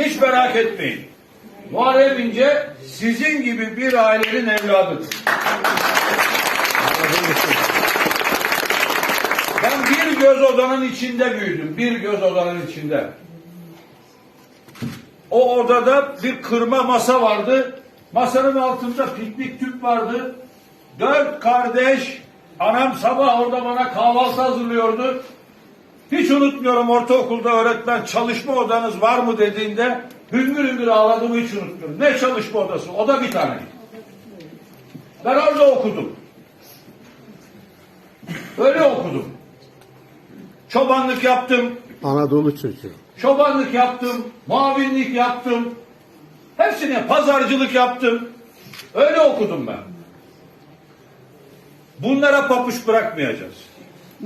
Hiç merak etmeyin. Muharrem İnce sizin gibi bir ailenin evladıdır. Ben bir göz odanın içinde büyüdüm. Bir göz odanın içinde. O odada bir kırma masa vardı. Masanın altında piknik tüp vardı. Dört kardeş, anam sabah orada bana kahvaltı hazırlıyordu. Hiç unutmuyorum ortaokulda öğretmen çalışma odanız var mı dediğinde hüngür hüngür ağladığımı hiç unutmuyorum. Ne çalışma odası? O da bir tane. Ben orada okudum. Öyle okudum. Çobanlık yaptım, Anadolu çocuğu. çobanlık yaptım, muavinlik yaptım. Hepsine pazarcılık yaptım. Öyle okudum ben. Bunlara papuç bırakmayacağız.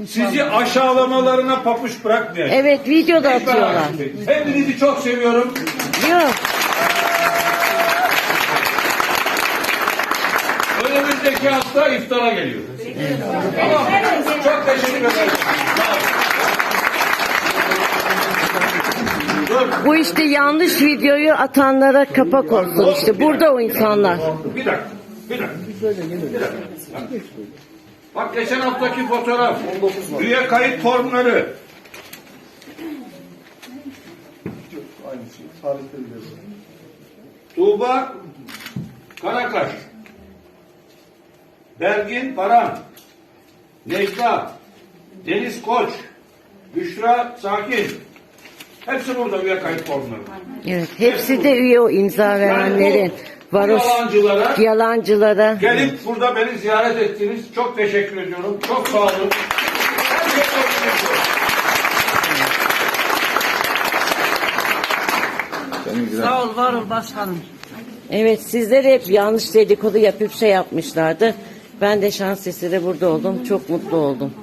Sizi aşağılamalarına papuç bırakmayacağız. Evet videoda Hiç atıyorlar. Hepinizi çok seviyorum. Yok. Önümüzdeki hafta iftara geliyor. Tamam. Çok teşekkür ederim. Bu işte yanlış videoyu atanlara kapak olsun işte. Burada o insanlar. Bir dakika. Bir dakika. Bir dakika. Bak geçen haftaki fotoğraf. Üye kayıt formları. Tuğba Karakaş. Bergin Baran. Necla. Deniz Koç. Büşra Sakin. Hepsi burada üye kayıt formları. Evet. Hepsi de üye o imza verenlerin. Varoş Yalancılara yalancılara. Gelip burada beni ziyaret ettiniz. Çok teşekkür ediyorum. Çok sağ olun. Sağ ol, var ol başkanım. Evet sizler hep yanlış dedikodu yapıp şey yapmışlardı. Ben de şans eseri burada oldum. Çok mutlu oldum.